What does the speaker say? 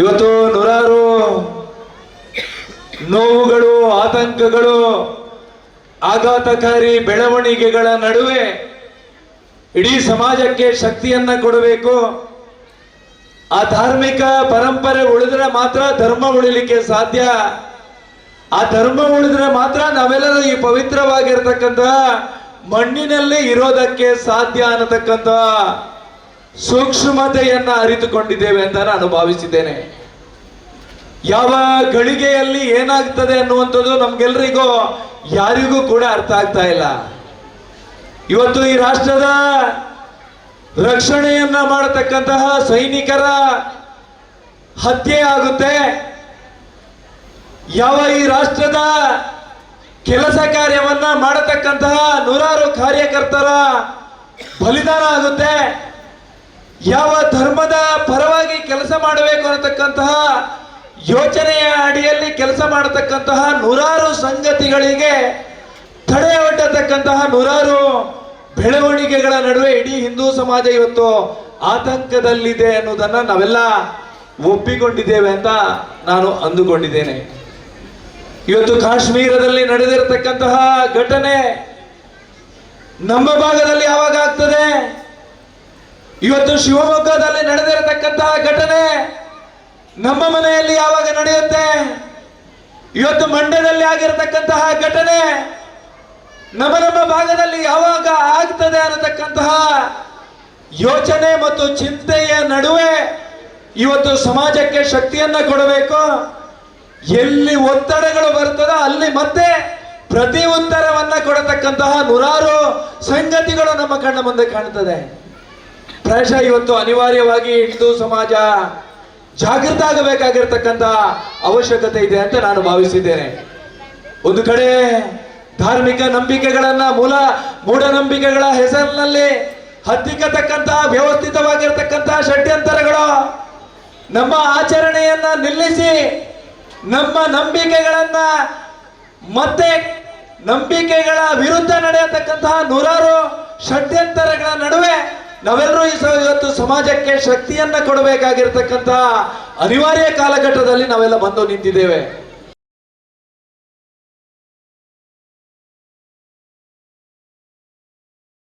ಇವತ್ತು ನೂರಾರು ನೋವುಗಳು, ಆತಂಕಗಳು, ಆಘಾತಕಾರಿ ಬೆಳವಣಿಗೆಗಳ ನಡುವೆ ಇಡೀ ಸಮಾಜಕ್ಕೆ ಶಕ್ತಿಯನ್ನ ಕೊಡಬೇಕು. ಆ ಧಾರ್ಮಿಕ ಪರಂಪರೆ ಉಳಿದ್ರೆ ಮಾತ್ರ ಧರ್ಮ ಉಳಿಲಿಕ್ಕೆ ಸಾಧ್ಯ. ಆ ಧರ್ಮ ಉಳಿದ್ರೆ ಮಾತ್ರ ನಾವೆಲ್ಲರೂ ಈ ಪವಿತ್ರವಾಗಿರ್ತಕ್ಕಂತಹ ಮಣ್ಣಿನಲ್ಲಿ ಇರೋದಕ್ಕೆ ಸಾಧ್ಯ ಅನ್ನತಕ್ಕಂಥ ಸೂಕ್ಷ್ಮತೆಯನ್ನ ಅರಿತುಕೊಂಡಿದ್ದೇವೆ ಅಂತ ನಾನು ಭಾವಿಸಿದ್ದೇನೆ. ಯಾವ ಗಳಿಗೆಯಲ್ಲಿ ಏನಾಗ್ತದೆ ಅನ್ನುವಂಥದ್ದು ನಮ್ಗೆಲ್ರಿಗೂ ಯಾರಿಗೂ ಕೂಡ ಅರ್ಥ ಆಗ್ತಾ ಇಲ್ಲ. ಇವತ್ತು ಈ ರಾಷ್ಟ್ರದ ರಕ್ಷಣೆಯನ್ನ ಮಾಡತಕ್ಕಂತಹ ಸೈನಿಕರ ಹತ್ಯೆ ಆಗುತ್ತೆ. ಯಾವ ಈ ರಾಷ್ಟ್ರದ ಕೆಲಸ ಕಾರ್ಯವನ್ನ ಮಾಡತಕ್ಕಂತಹ ನೂರಾರು ಕಾರ್ಯಕರ್ತರ ಬಲಿದಾನ ಆಗುತ್ತೆ. ಯಾವ ಧರ್ಮದ ಪರವಾಗಿ ಕೆಲಸ ಮಾಡಬೇಕು ಅನ್ನತಕ್ಕಂತಹ ಯೋಚನೆಯ ಅಡಿಯಲ್ಲಿ ಕೆಲಸ ಮಾಡತಕ್ಕಂತಹ ನೂರಾರು ಸಂಗತಿಗಳಿಗೆ ತಡೆ ಒಡ್ಡತಕ್ಕಂತಹ ನೂರಾರು ಬೆಳವಣಿಗೆಗಳ ನಡುವೆ ಇಡೀ ಹಿಂದೂ ಸಮಾಜ ಇವತ್ತು ಆತಂಕದಲ್ಲಿದೆ ಅನ್ನೋದನ್ನ ನಾವೆಲ್ಲ ಒಪ್ಪಿಕೊಂಡಿದ್ದೇವೆ ಅಂತ ನಾನು ಅಂದುಕೊಂಡಿದ್ದೇನೆ. ಇವತ್ತು ಕಾಶ್ಮೀರದಲ್ಲಿ ನಡೆದಿರತಕ್ಕಂತಹ ಘಟನೆ ನಮ್ಮ ಭಾಗದಲ್ಲಿ ಯಾವಾಗ ಆಗ್ತದೆ? ಇವತ್ತು ಶಿವಮೊಗ್ಗದಲ್ಲಿ ನಡೆದಿರತಕ್ಕಂತಹ ಘಟನೆ ನಮ್ಮ ಮನೆಯಲ್ಲಿ ಯಾವಾಗ ನಡೆಯುತ್ತೆ? ಇವತ್ತು ಮಂಡ್ಯದಲ್ಲಿ ಆಗಿರತಕ್ಕಂತಹ ಘಟನೆ ನಮ್ಮ ನಮ್ಮ ಭಾಗದಲ್ಲಿ ಯಾವಾಗ ಆಗ್ತದೆ ಅನ್ನತಕ್ಕಂತಹ ಯೋಚನೆ ಮತ್ತು ಚಿಂತೆಯ ನಡುವೆ ಇವತ್ತು ಸಮಾಜಕ್ಕೆ ಶಕ್ತಿಯನ್ನ ಕೊಡಬೇಕು. ಎಲ್ಲಿ ಒತ್ತಡಗಳು ಬರ್ತದೋ ಅಲ್ಲಿ ಮತ್ತೆ ಪ್ರತಿ ಉತ್ತರವನ್ನ ಕೊಡತಕ್ಕಂತಹ ನೂರಾರು ಸಂಗತಿಗಳು ನಮ್ಮ ಕಣ್ಣ ಮುಂದೆ ಕಾಣ್ತದೆ. ಪ್ರಾಯಶಃ ಇವತ್ತು ಅನಿವಾರ್ಯವಾಗಿ ಹಿಂದೂ ಸಮಾಜ ಜಾಗೃತ ಆಗಬೇಕಾಗಿರ್ತಕ್ಕಂಥ ಅವಶ್ಯಕತೆ ಇದೆ ಅಂತ ನಾನು ಭಾವಿಸಿದ್ದೇನೆ. ಒಂದು ಕಡೆ ಧಾರ್ಮಿಕ ನಂಬಿಕೆಗಳನ್ನ ಮೂಲ ಮೂಢನಂಬಿಕೆಗಳ ಹೆಸರಿನಲ್ಲಿ ಹತ್ತಿಕ್ಕತಕ್ಕಂತಹ ವ್ಯವಸ್ಥಿತವಾಗಿರ್ತಕ್ಕಂತಹ ಷಡ್ಯಂತರಗಳು ನಮ್ಮ ಆಚರಣೆಯನ್ನ ನಿಲ್ಲಿಸಿ ನಮ್ಮ ನಂಬಿಕೆಗಳನ್ನ ಮತ್ತೆ ನಂಬಿಕೆಗಳ ವಿರುದ್ಧ ನಡೆಯತಕ್ಕಂತಹ ನೂರಾರು ಷಡ್ಯಂತರಗಳ ನಡುವೆ ನಾವೆಲ್ಲರೂ ಈ ಇವತ್ತು ಸಮಾಜಕ್ಕೆ ಶಕ್ತಿಯನ್ನ ಕೊಡಬೇಕಾಗಿರ್ತಕ್ಕಂತಹ ಅನಿವಾರ್ಯ ಕಾಲಘಟ್ಟದಲ್ಲಿ ನಾವೆಲ್ಲ ಬಂದು ನಿಂತಿದ್ದೇವೆ.